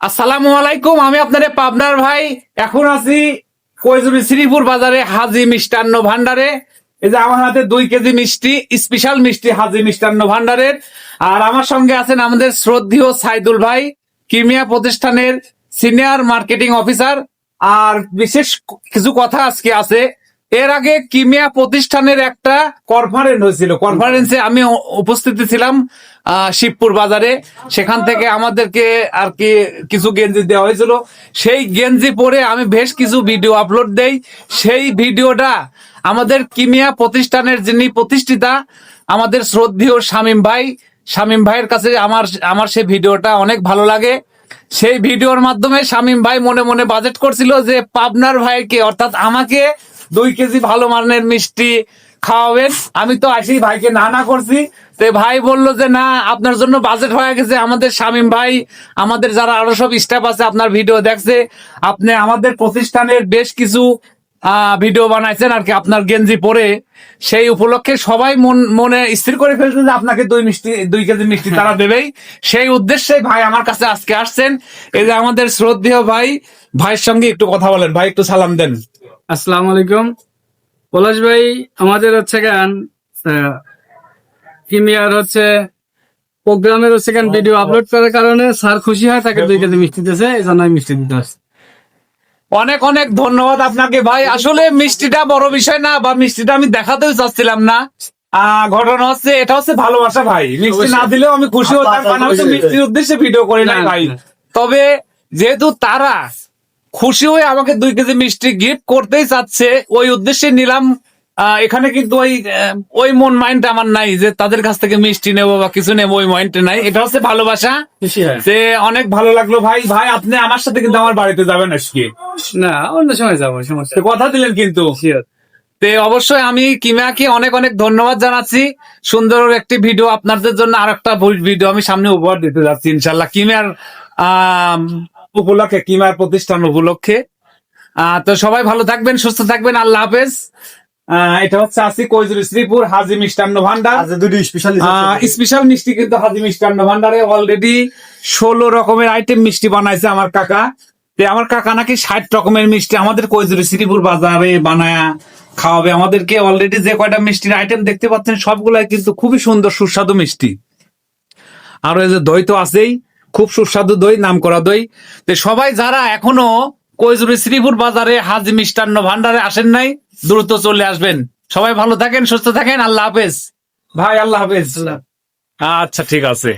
আসসালামু আলাইকুম, আমি আপনাদের পাবনার ভাই। এখন আছি কৈজুরি শ্রীপুর বাজারে হাজি মিষ্টান্ন ভান্ডারে। এই যে আমার হাতে দুই কেজি মিষ্টি, স্পেশাল মিষ্টি হাজি মিষ্টান্ন ভান্ডারের। আর আমার সঙ্গে আছেন আমাদের শ্রদ্ধেয় সাইদুল ভাই, কিমিয়া প্রতিষ্ঠানের সিনিয়র মার্কেটিং অফিসার। আর বিশেষ কিছু কথা আজকে আছে এর আগে কিমিয়া প্রতিষ্ঠানের একটা কনফারেন্স হয়েছিল। কনফারেন্সে আমি উপস্থিত ছিলাম শিবপুর বাজারে। সেখান থেকে আমাদেরকে আর কি কিছু গেঞ্জি দেওয়া হয়েছিল। সেই গেঞ্জি পরে আমি বেশ কিছু ভিডিও আপলোড দেই। সেই ভিডিওটা আমাদের কিমিয়া প্রতিষ্ঠানের যিনি প্রতিষ্ঠিতা, আমাদের শ্রদ্ধেয় শামীম ভাই। শামীম ভাইয়ের কাছে আমার আমার সেই ভিডিওটা অনেক ভালো লাগে। সেই ভিডিওর মাধ্যমে শামীম ভাই মনে মনে বাজেট করছিল যে পাবনার ভাইকে, অর্থাৎ আমাকে দুই কেজি ভালো মানের মিষ্টি খাওয়াবেন। আমি তো আসি ভাইকে না না করছি। তো ভাই বলল যে না আপনার জন্য বাজেট হয়ে গেছে। আমাদের শামীম ভাই আমাদের যারা আরও সব স্টাফ আছে আপনার ভিডিও দেখছে। আপনি আমাদের প্রতিষ্ঠানের বেশ কিছু ভিডিও বানাইছেন আর কি আপনার গেঞ্জি পরে। সেই উপলক্ষে সবাই মন মনে স্থির করে ফেলছেন যে আপনাকে দুই মিষ্টি দুই কেজি মিষ্টি তারা দেবেই। সেই উদ্দেশ্যে ভাই আমার কাছে আজকে আসছেন। এই যে আমাদের শ্রদ্ধেয় ভাই ভাইয়ের সঙ্গে একটু কথা বলেন। ভাই একটু সালাম দেন। আসসালামু আলাইকুম। পলাশ ভাই আমাদের হচ্ছে গান কিমিয়ার হচ্ছে প্রোগ্রামের হচ্ছে গান ভিডিও আপলোড করার কারণে স্যার খুশি হয় তাকে দুই কেজি মিষ্টি দিতেছে এই জন্য মিষ্টি দিতে আসছি। অনেক অনেক ধন্যবাদ আপনাকে ভাই। আসলে মিষ্টিটা বড় বিষয় না বা মিষ্টিটা আমি দেখাতেও চাচ্ছিলাম না। ঘটনা হচ্ছে এটা হচ্ছে ভালোবাসা ভাই। মিষ্টি না দিলেও আমি খুশি হতাম কারণ আমি তো মিষ্টির উদ্দেশ্যে ভিডিও করি না, ভাই। তবে যেহেতু তারা খুশি হয়ে আমাকে দুই কেজি মিষ্টি গিফট করতেই চাচ্ছে। ওই উদ্দেশ্যে নিলাম। আহ, এখানে কিন্তু ওই ওই মন মাইন্ড আমার নাই যে তাদের কাছ থেকে মিষ্টি নেব বা কিছু নেব ওই মাইন্ড নাই। এটা হচ্ছে ভালোবাসা। যে অনেক ভালো লাগল। ভাই ভাই আপনি আমার সাথে কিন্তু আমার বাড়িতে যাবেন আজকে। না অন্য সময় যাব সমস্যা কথা দিলেন কিন্তু। তে অবশ্যই আমি কিমাকে অনেক অনেক ধন্যবাদ জানাচ্ছি। সুন্দর একটি ভিডিও আপনাদের জন্য আর একটা ভিডিও আমি সামনে উপহার দিতে যাচ্ছি ইনশাল্লাহ। কিমার আম, উপলক্ষে কিমার প্রতিষ্ঠান উপলক্ষে। আহ, তো সবাই ভালো থাকবেন সুস্থ থাকবেন আল্লাহ হাফেজ। এটা হচ্ছে আসি কৈজুরি শ্রীপুর হাজি মিষ্টান্ন ভান্ডার। দুটি স্পেশাল স্পেশাল মিষ্টি কিন্তু হাজি মিষ্টান্ন ভান্ডারে অলরেডি ষোলো রকমের আইটেম মিষ্টি বানাইছে আমার কাকা। তে আমার কাকা নাকি ষাট রকমের মিষ্টি আমাদের কৈজুরি শ্রীপুর বাজারে বানায়া খাওয়াবে। আমাদেরকে অলরেডি যে কয়টা মিষ্টির আইটেম দেখতে পাচ্ছেন সবগুলাই কিন্তু খুবই সুন্দর সুস্বাদু মিষ্টি। আর ওই যে দই তো আছেই। খুব সুস্বাদু দই নাম করা দই। তো সবাই যারা এখনও কৈজুরি শ্রীপুর বাজারে হাজি মিষ্টান্ন ভান্ডারে আসেন নাই দ্রুত চলে আসবেন। সবাই ভালো থাকেন সুস্থ থাকেন আল্লাহ হাফেজ। ভাই আল্লাহ হাফেজ। আচ্ছা ঠিক আছে।